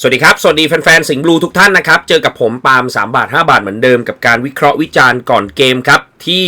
สวัสดีครับ สวัสดีแฟนๆ สิงห์บลูทุกท่านนะครับ เจอกับผมปาล์ม3บาท 5 บาทเหมือนเดิมกับการวิเคราะห์วิจารณ์ก่อนเกมครับ ที่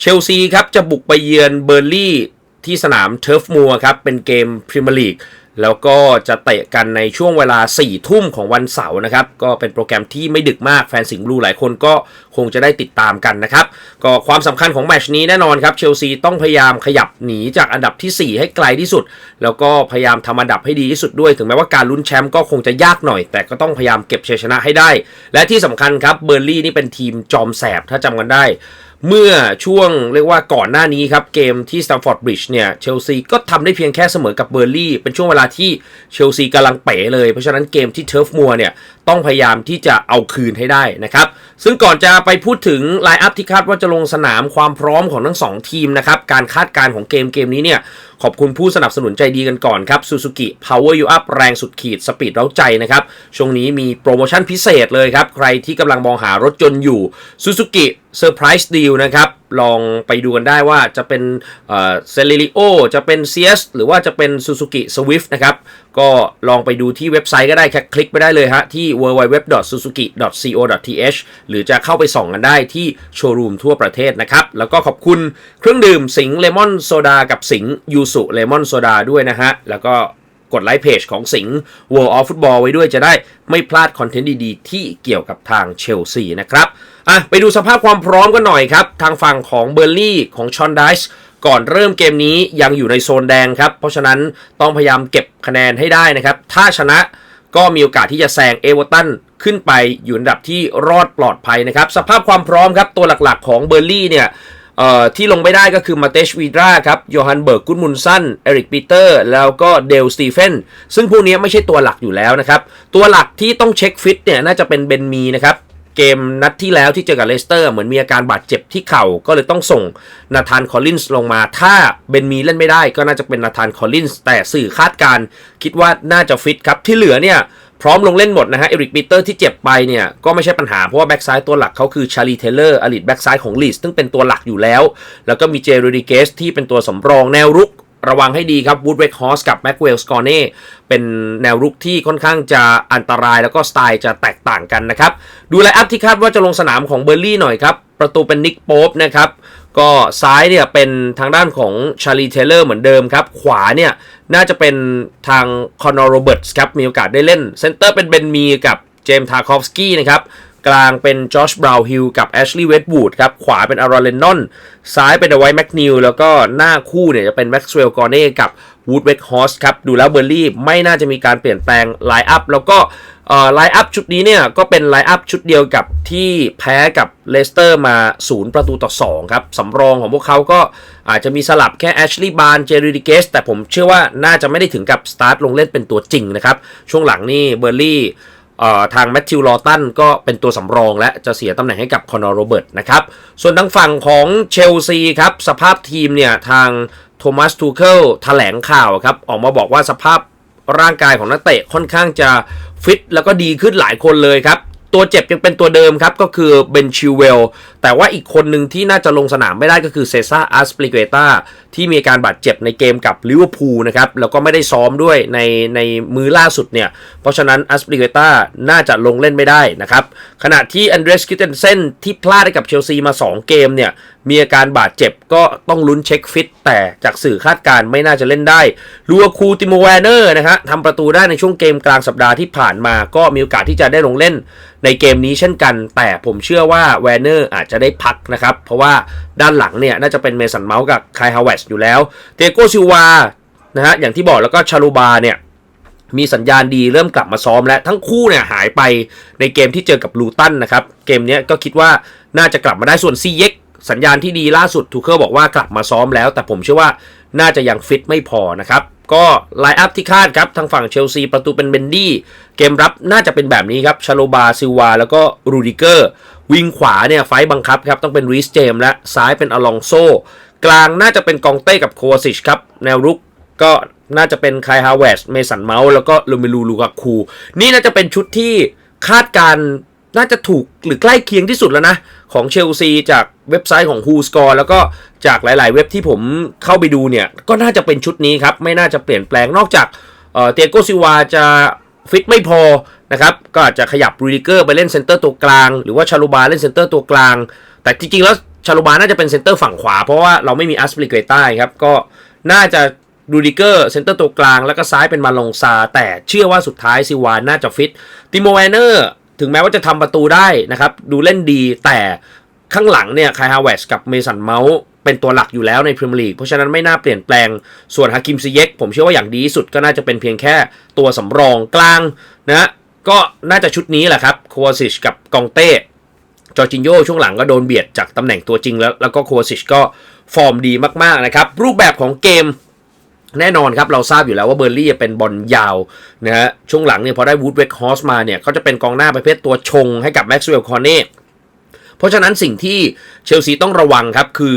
เชลซีครับ จะบุกไปเยือนเบอร์ลี่ที่สนามเทิร์ฟมัวครับ เป็นเกมพรีเมียร์ลีก แล้วก็จะเตะกันในช่วงเวลา4ทุ่มของวันเสาร์นะครับ ก็เป็นโปรแกรมที่ไม่ดึกมากแฟนสิงห์บลูหลายคนก็คงจะได้ติดตามกันนะครับ ก็ความสำคัญของแมชนี้แน่นอนครับเชลซีต้องพยายามขยับหนีจากอันดับที่ 4 ให้ไกลที่สุด แล้วก็พยายามทำอันดับให้ดีที่สุดด้วย ถึงแม้ว่าการลุ้นแชมป์ก็คงจะยากหน่อย แต่ก็ต้องพยายามเก็บชัยชนะให้ได้ และที่สำคัญครับเบอร์ลี่นี่เป็นทีมจอมแสบถ้าจำกันได้ เมื่อช่วงเรียกว่าก่อนหน้านี้ครับ เกมที่สตัมฟอร์ดบริดจ์เนี่ยเชลซีก็ทำได้เพียงแค่เสมอกับเบอร์ลี่เป็นช่วงเวลาที่เชลซีกำลังเป๋เลย เพราะฉะนั้นเกมที่เทิร์ฟมัวเนี่ยต้องพยายามที่จะเอาคืนให้ได้นะครับ ซึ่งก่อนจะไปพูดถึงไลน์อัพที่คาดว่าจะลงสนามความพร้อมของทั้ง 2 ทีมนะครับ การคาดการณ์ของเกมเกมนี้เนี่ย ขอบคุณผู้สนับสนุนใจดีกันก่อนครับ Suzuki Power You Up แรงสุดขีดสปีดเร้าใจนะครับ ช่วงนี้มีโปรโมชั่นพิเศษเลยครับ ใครที่กำลังมองหารถยนต์อยู่ Suzuki Surprise Deal นะครับ ลองไปดูกันได้ว่าจะเป็นเซเลริโอจะเป็น CS หรือว่าจะเป็น Suzuki Swift นะครับ ก็ลองไปดูที่เว็บไซต์ก็ได้แค่คลิกไปได้เลยฮะ ที่ www.suzuki.co.th หรือจะเข้าไปส่องกันได้ที่โชว์รูมทั่วประเทศนะครับ แล้วก็ขอบคุณเครื่องดื่มสิงเลมอนโซดากับสิงยูสุเลมอนโซดาด้วยนะฮะ แล้วก็ กดไลค์เพจของสิงห์ World of Football ไว้ด้วยจะได้ไม่พลาดคอนเทนต์ดีๆ ที่เกี่ยวกับทางเชลซีนะครับอะไปดูสภาพความพร้อมกันหน่อยครับ ทางฝั่งของเบอร์ลี่ของชอนไดส์ก่อนเริ่มเกมนี้ยังอยู่ในโซนแดงครับ เพราะฉะนั้นต้องพยายามเก็บคะแนนให้ได้นะครับ ถ้าชนะก็มีโอกาสที่จะแซงเอเวอร์ตันขึ้นไปอยู่อันดับที่รอดปลอดภัยนะครับ สภาพความพร้อมครับ ตัวหลักๆของเบอร์ลี่เนี่ย เอ่อที่ลงไม่ได้ก็คือมาเตชวีดราครับโยฮันเบิร์กกุนมุนสันเอริกปีเตอร์แล้วก็เดลสตีเฟนซึ่งพวกนี้ไม่ใช่ตัวหลักอยู่แล้วนะครับ ตัวหลักที่ต้องเช็คฟิตเนี่ยน่าจะเป็นเบนมีนะครับเกมนัดที่แล้วที่เจอกับเลสเตอร์เหมือนมีอาการบาดเจ็บที่เข่าก็เลยต้องส่งนาธานคอลลินส์ลงมา ถ้าเบนมีเล่นไม่ได้ก็น่าจะเป็นนาธานคอลลินส์แต่สื่อคาดการคิดว่าน่าจะฟิตครับที่เหลือเนี่ย พร้อมลงเล่นหมดนะฮะเอริกปีเตอร์ที่เจ็บไปเนี่ย ก็ไม่ใช่ปัญหา เพราะว่าแบ็กซ้ายตัวหลักเขาคือชาลีเทเลอร์อลิทแบ็กซ้ายของลีสซึ่งเป็นตัวหลักอยู่แล้ว แล้วก็มีเจโรดิเกสที่เป็นตัวสำรองแนวรุกระวังให้ดีครับวูดเวกฮอสกับแม็กเวลสกอร์เน่เป็นแนวรุกที่ค่อนข้างจะอันตรายแล้วก็สไตล์จะแตกต่างกันนะครับ ดูไลน์อัพที่คาดว่าจะลงสนามของเบอร์ลี่หน่อยครับ ประตูเป็นนิกโป๊ปนะครับ ก็ซ้ายเนี่ยเป็นทางด้านของชาลีเทเลอร์เหมือนเดิมครับ ขวาเนี่ยน่าจะเป็นทางคอนอร์โรเบิร์ตส์ครับ มีโอกาสได้เล่น เซนเตอร์เป็นเบนมีกับเจมส์ทาคอฟสกี้นะครับ กลางเป็นจอชบราวน์ฮิลกับแอชลีย์เวดบูดครับ ขวาเป็นอารอนเลนนอน ซ้ายเป็นเอะไวท์แมกนิวแล้วก็หน้าคู่เนี่ยจะเป็นแม็กซ์เวลล์กอร์เน่กับวูดเวกฮอสครับ ดูแล้วเบอร์ลี่ไม่น่าจะมีการเปลี่ยนแปลงไลน์อัพแล้วก็ไลน์อัพชุดนี้เนี่ยก็เป็นไลน์อัพชุดเดียวกับที่แพ้กับเลสเตอร์มา 0 ประตูต่อ 2 ครับ สำรองของพวกเขาก็อาจจะมีสลับแค่แอชลีย์บาร์นเจริดิเกสแต่ผมเชื่อว่าน่าจะไม่ได้ถึงกับสตาร์ทลงเล่นเป็นตัวจริงนะครับ ช่วงหลังนี่เบอร์ลี่ ทางแมทธิวลอตันก็เป็นตัวสำรองและจะเสียตำแหน่งให้กับคอนอร์โรเบิร์ตนะครับ ส่วนทางฝั่งของเชลซีครับ สภาพทีมเนี่ยทางโทมัสทูเคิลแถลงข่าวครับ ออกมาบอกว่าสภาพร่างกายของนักเตะค่อนข้างจะฟิตแล้วก็ดีขึ้นหลายคนเลยครับ ตัวเจ็บยังเป็นตัวเดิมครับ ก็คือเบนชิวเวล แต่ว่าอีกคนหนึ่งที่น่าจะลงสนามไม่ได้ก็คือเซซ่าอาสปริเกตาที่มีการบาดเจ็บในเกมกับลิเวอร์พูลนะครับ แล้วก็ไม่ได้ซ้อมด้วยในในมือล่าสุดเนี่ย เพราะฉะนั้นอาสปริเกตาน่าจะลงเล่นไม่ได้นะครับ ขณะที่อันเดรสกิเตนเซนที่พลาดให้กับเชลซีมา 2 เกมเนี่ยมีอาการบาดเจ็บก็ต้องลุ้นเช็คฟิต แต่จากสื่อคาดการณ์ไม่น่าจะเล่นได้ลูอาคูติโมแวนเนอร์นะฮะทำประตูได้ในช่วงเกมกลางสัปดาห์ที่ผ่านมา ก็มีโอกาสที่จะได้ลงเล่นในเกมนี้เช่นกัน แต่ผมเชื่อว่าแวนเนอร์อาจจะได้พักนะครับ เพราะว่าด้านหลังเนี่ยน่าจะเป็นเมสันเมาส์กับคายฮาวเวสอยู่แล้วเตโกซิวานะฮะอย่างที่บอกแล้วก็ชาลูบาเนี่ยมีสัญญาณดีเริ่มกลับมาซ้อมและทั้งคู่เนี่ยหายไปในเกมที่เจอกับลูตันนะครับ เกมนี้ก็คิดว่าน่าจะกลับมาได้ส่วนซีเย็ก สัญญาณที่ดีล่าสุดทูเคิลบอกว่ากลับมาซ้อมแล้ว แต่ผมเชื่อว่าน่าจะยังฟิตไม่พอนะครับก็ไลน์อัพที่คาดครับ ทางฝั่งเชลซีประตูเป็นเบนดี้เกมรับน่าจะเป็นแบบนี้ครับชาโลบาซิวา แล้วก็รูดิเกอร์ วิงขวาเนี่ยไฟบังคับครับ ต้องเป็นรีสเจมและซ้ายเป็นอลองโซ กลางน่าจะเป็นกองเต้กับโควาซิชครับ แนวรุกก็น่าจะเป็นไคลฮาวเวสเมสันเมาส์แล้วก็ลูมิลูลูกาคู นี่น่าจะเป็นชุดที่คาดการ น่าจะถูกหรือใกล้เคียงที่สุดแล้วนะ ของเชลซีจากเว็บไซต์ของ Who Score แล้วก็จากหลาย ๆ เว็บที่ผมเข้าไปดูเนี่ย ก็น่าจะเป็นชุดนี้ครับ ไม่น่าจะเปลี่ยนแปลงนอกจากเตียโกซิวาจะฟิตไม่พอนะครับ ก็อาจจะขยับรูดิเกอร์ไปเล่นเซนเตอร์ตัวกลาง หรือว่าชาลูบาเล่นเซนเตอร์ตัวกลาง แต่จริง ๆ แล้วชาลูบาน่าจะเป็นเซนเตอร์ฝั่งขวา เพราะว่าเราไม่มีอัสปลิเกต้าครับก็น่าจะรูดิเกอร์เซนเตอร์ตัวกลาง แล้วก็ซ้ายเป็นมาลงซา แต่เชื่อว่าสุดท้ายซิวานน่าจะฟิตติโมแวนเนอร์ ถึงแม้ว่าจะทำประตูได้นะครับ ดูเล่นดีแต่ข้างหลังเนี่ยคายฮาวเวสกับเมสันเมาส์เป็นตัวหลักอยู่แล้วในพรีเมียร์ลีกเพราะฉะนั้นไม่น่าเปลี่ยนแปลงส่วนฮากิมซิเยกผมเชื่อว่าอย่างดีที่สุดก็น่าจะเป็นเพียงแค่ตัวสำรองกลางนะก็น่าจะชุดนี้แหละครับโควาซิชกับกองเต้จอร์จินโยช่วงหลังก็โดนเบียดจากตำแหน่งตัวจริงแล้ว แล้วก็โควาซิชก็ฟอร์มดีมากๆนะครับ รูปแบบของเกม แน่นอนครับเราทราบอยู่แล้วว่าเบอร์ลี่เป็นบอลยาวนะฮะช่วงหลังเนี่ยพอได้วูดเวกฮอสมาเนี่ยเขาจะเป็นกองหน้าประเภทตัวชงให้กับแม็กซ์เวลคอนเน่เพราะฉะนั้นสิ่งที่เชลซีต้องระวังครับคือ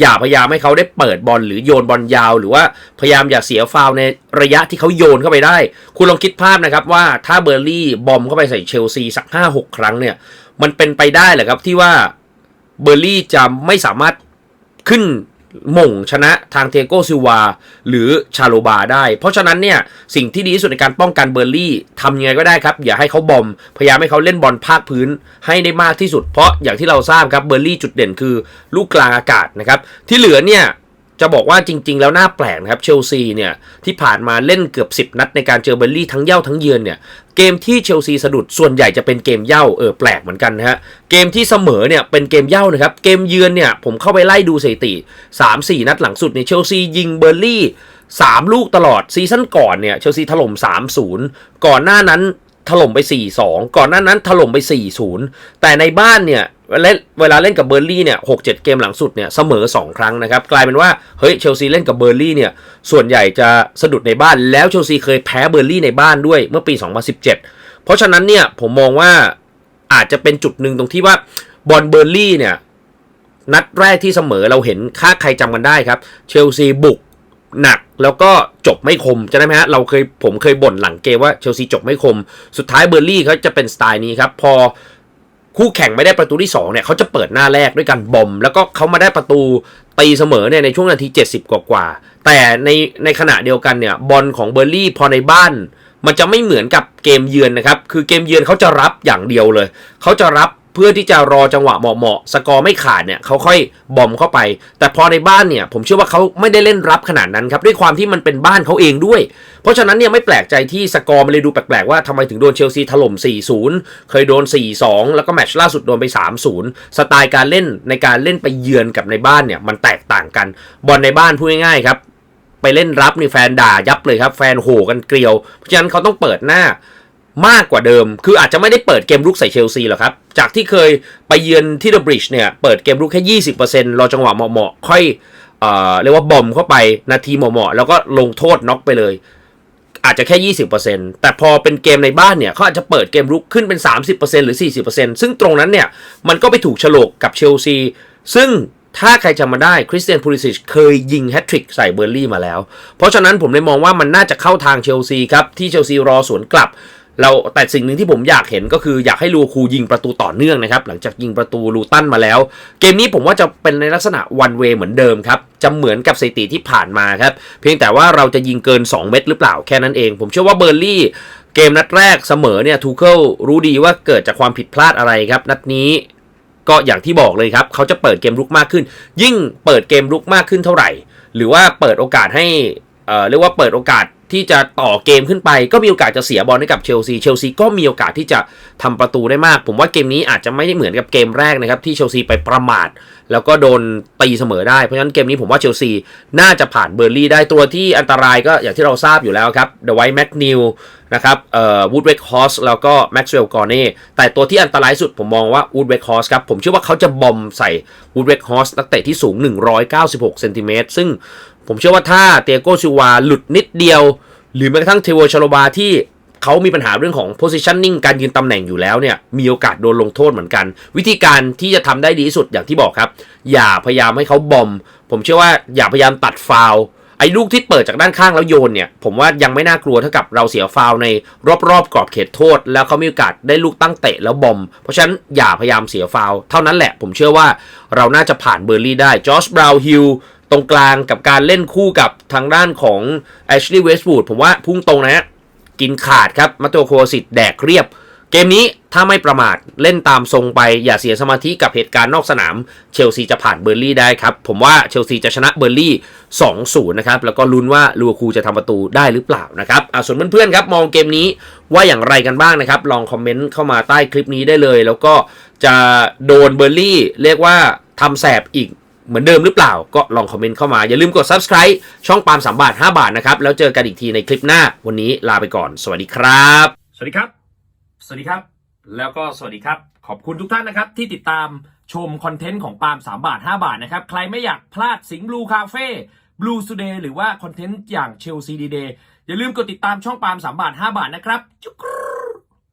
อย่าพยายามให้เขาได้เปิดบอลหรือโยนบอลยาว หรือว่าพยายามอย่าเสียฟาวในระยะที่เขาโยนเข้าไปได้ คุณลองคิดภาพนะครับว่าถ้าเบอร์ลี่บอมเข้าไปใส่เชลซีสัก5-6ครั้งเนี่ยมันเป็นไปได้เหรอครับที่ว่าเบอร์ลี่จะไม่สามารถขึ้น หม่งชนะทางเทโกซิวาหรือชาโลบาได้ เพราะฉะนั้นเนี่ย สิ่งที่ดีที่สุดในการป้องกันเบอร์ลี่ทำยังไงก็ได้ครับ อย่าให้เขาบอม พยายามให้เขาเล่นบอลภาคพื้นให้ได้มากที่สุด เพราะอย่างที่เราทราบครับเบอร์ลี่จุดเด่นคือลูกกลางอากาศนะครับ ที่เหลือเนี่ย จะบอกว่าจริง ๆ แล้วน่าแปลกนะครับเชลซีเนี่ยที่ผ่านมาเล่นเกือบ 10 นัดในการเจอเบอร์ลี่ทั้งเย่าทั้งเยือนเนี่ยเกมที่เชลซีสะดุดส่วนใหญ่จะเป็นเกมเย่าเออแปลกเหมือนกันนะฮะเกมที่เสมอเนี่ยเป็นเกมเย่านะครับเกมเยือนเนี่ยผมเข้าไปไล่ดูสถิติ 3-4 นัดหลังสุดเนี่ยเชลซียิงเบอร์ลี่3 ลูกตลอดซีซั่นก่อนเนี่ยเชลซีถล่ม 3-0 ก่อนหน้านั้น ถล่มไป 4-2 ก่อนหน้านั้นถล่มไป 4-0 แต่ในบ้านเนี่ยเล่นเวลาเล่นกับเบอร์ลี่เนี่ยหกเเกมหลังสุดเนี่ยเสมอ 2 ครั้งนะครับ กลายเป็นว่าเฮ้ยเชลซีเล่นกับเบอร์ลี่เนี่ยส่วนใหญ่จะสะดุดในบ้านแล้วเชลซีเคยแพ้เบอร์ลี่ในบ้านด้วยเมื่อปี 2017 เพราะฉะนั้นเนี่ยผมมองว่าอาจจะเป็นจุดหนึ่งตรงที่ว่าบอลเบอร์ลี่เนี่ยนัดแรกที่เสมอเราเห็นค่าใครจำกันได้ครับเชลซีบุกหนัก แล้วก็จบไม่คมจะได้ไหมฮะเราเคยผมเคยบ่นหลังเกมว่าเชลซีจบไม่คม สุดท้ายเบอร์ลี่เขาจะเป็นสไตล์นี้ครับพอคู่แข่งไม่ได้ประตูที่2เนี่ยเขาจะเปิดหน้าแรกด้วยการบอม แล้วก็เขามาได้ประตูตีเสมอเนี่ยในช่วงนาที 70 กว่ากว่าๆแต่ในในขณะเดียวกันเนี่ยบอลของเบอร์ลี่พอในบ้าน มันจะไม่เหมือนกับเกมเยือนนะครับ คือเกมเยือนเขาจะรับอย่างเดียวเลย เขาจะรับ เพื่อที่จะรอจังหวะเหมาะๆสกอร์ไม่ขาดเนี่ยเขาค่อยบอมเข้าไป แต่พอในบ้านเนี่ยผมเชื่อว่าเขาไม่ได้เล่นรับขนาดนั้นครับด้วยความที่มันเป็นบ้านเขาเองด้วย เพราะฉะนั้นเนี่ยไม่แปลกใจที่สกอร์มันเลยดูแปลกๆว่าทำไมถึงโดนเชลซีถล่ม 4-0 เคยโดน 4-2 แล้วก็แมตช์ล่าสุดโดนไป 3-0 สไตล์การเล่นในการเล่นไปเยือนกับในบ้านเนี่ยมันแตกต่างกันบอลในบ้านพูดง่ายๆครับไปเล่นรับนี่แฟนด่ายับเลยครับแฟนโห่กันเกลียว เพราะฉะนั้นเขาต้องเปิดหน้า มากกว่าเดิม คืออาจจะไม่ได้เปิดเกมรุกใส่เชลซีหรอกครับ จากที่เคยไปเยือนที่เดอะบริดจ์เนี่ย เปิดเกมรุกแค่ 20%รอจังหวะเหมาะๆ ค่อยเอ่อเรียกว่าบอมเข้าไปนาทีเหมาะๆ แล้วก็ลงโทษน็อกไปเลย อาจจะแค่ 20%แต่พอเป็นเกมในบ้านเนี่ยเขาอาจจะเปิดเกมรุกขึ้นเป็น 30%หรือ 40%ซึ่งตรงนั้นเนี่ย มันก็ไปถูกฉลกกับเชลซี ซึ่งถ้าใครจำมาได้คริสเตียนพูลิซิชเคยยิงแฮตทริกใส่เบอร์ลี่มาแล้ว เพราะฉะนั้นผมเลยมองว่ามันน่าจะเข้าทางเชลซีครับ ที่เชลซีรอสวนกลับ เราแต่สิ่งหนึ่งที่ผมอยากเห็นก็คืออยากให้ลูคูยิงประตูต่อเนื่องนะครับ หลังจากยิงประตูลูตันมาแล้ว เกมนี้ผมว่าจะเป็นในลักษณะวันเวเหมือนเดิมครับ จะเหมือนกับสถิติที่ผ่านมาครับ เพียงแต่ว่าเราจะยิงเกิน 2 เม็ดหรือเปล่าแค่นั้นเอง ผมเชื่อว่าเบอร์ลี่เกมนัดแรกเสมอเนี่ยทูเคิลรู้ดีว่าเกิดจากความผิดพลาดอะไรครับนัดนี้ก็อย่างที่บอกเลยครับ เขาจะเปิดเกมรุกมากขึ้น ยิ่งเปิดเกมรุกมากขึ้นเท่าไหร่ หรือว่าเปิดโอกาสให้เอ่อเรียกว่าเปิดโอกาส ที่จะต่อเกมขึ้นไปก็มีโอกาสจะเสียบอลให้กับเชลซีเชลซีก็มีโอกาสที่จะทำประตูได้มาก ผมว่าเกมนี้อาจจะไม่ได้เหมือนกับเกมแรกนะครับที่เชลซีไปประมาท แล้วก็โดนตีเสมอได้ เพราะฉะนั้นเกมนี้ผมว่าเชลซีน่าจะผ่านเบอร์ลี่ได้ตัวที่อันตรายก็อย่างที่เราทราบอยู่แล้วครับเดอะไวท์แมกนิวนะครับเอ่อวูดเวกฮอสแล้วก็แม็กซ์เวลกอร์เน่แต่ตัวที่อันตรายสุดผมมองว่าวูดเวกฮอสครับผมเชื่อว่าเขาจะบอมใส่วูดเวกฮอสนักเตะที่สูง 196เซนติเมตรซึ่ง ผมเชื่อว่าถ้าเตียโกซิวาหลุดนิดเดียว หรือแม้กระทั่งเทโวชโลบาที่เขามีปัญหาเรื่องของ positioning การยืนตำแหน่งอยู่แล้วเนี่ย มีโอกาสโดนลงโทษเหมือนกัน วิธีการที่จะทำได้ดีที่สุดอย่างที่บอกครับ อย่าพยายามให้เขาบอม ผมเชื่อว่าอย่าพยายามตัดฟาวไอ้ลูกที่เปิดจากด้านข้างแล้วโยนเนี่ย ผมว่ายังไม่น่ากลัวเท่ากับเราเสียฟาวในรอบๆกรอบเขตโทษ แล้วเขามีโอกาสได้ลูกตั้งเตะแล้วบอม เพราะฉะนั้นอย่าพยายามเสียฟาวเท่านั้นแหละ ผมเชื่อว่าเราน่าจะผ่านเบอร์ลี่ได้จอร์จบราวน์ฮิล ตรงกลางกับการเล่นคู่กับทางด้านของแอชลีย์เวสต์วูดผมว่าพุ่งตรงนะฮะกินขาดครับมาโตโคสิตแดกเรียบ เกมนี้ถ้าไม่ประมาทเล่นตามทรงไป อย่าเสียสมาธิกับเหตุการณ์นอกสนาม เชลซีจะผ่านเบอร์ลี่ได้ครับ ผมว่าเชลซีจะชนะเบอร์ลี่ 2-0 นะครับ แล้วก็ลุ้นว่าลูคูจะทำประตูได้หรือเปล่านะครับอะส่วนเพื่อนๆครับ มองเกมนี้ว่าอย่างไรกันบ้างนะครับ ลองคอมเมนต์เข้ามาใต้คลิปนี้ได้เลย แล้วก็จะโดนเบอร์ลี่เรียกว่าทำแสบอีก เหมือนเดิมหรือเปล่าก็ลองคอมเมนต์เข้ามา อย่าลืมกด subscribe ช่องปาล์ม3บาท 5 บาทนะครับ แล้วเจอกันอีกทีในคลิปหน้า วันนี้ลาไปก่อน สวัสดีครับ สวัสดีครับ สวัสดีครับ แล้วก็สวัสดีครับ ขอบคุณทุกท่านนะครับ ที่ติดตามชมคอนเทนต์ของปาล์ม3บาท 5 บาทนะครับ ใครไม่อยากพลาดสิงห์บลูคาเฟ่บลูสเดย์หรือว่าคอนเทนต์อย่างเชลซีดีเดย์อย่าลืมกดติดตามช่องปาล์ม3บาท 5 บาทนะครับจุก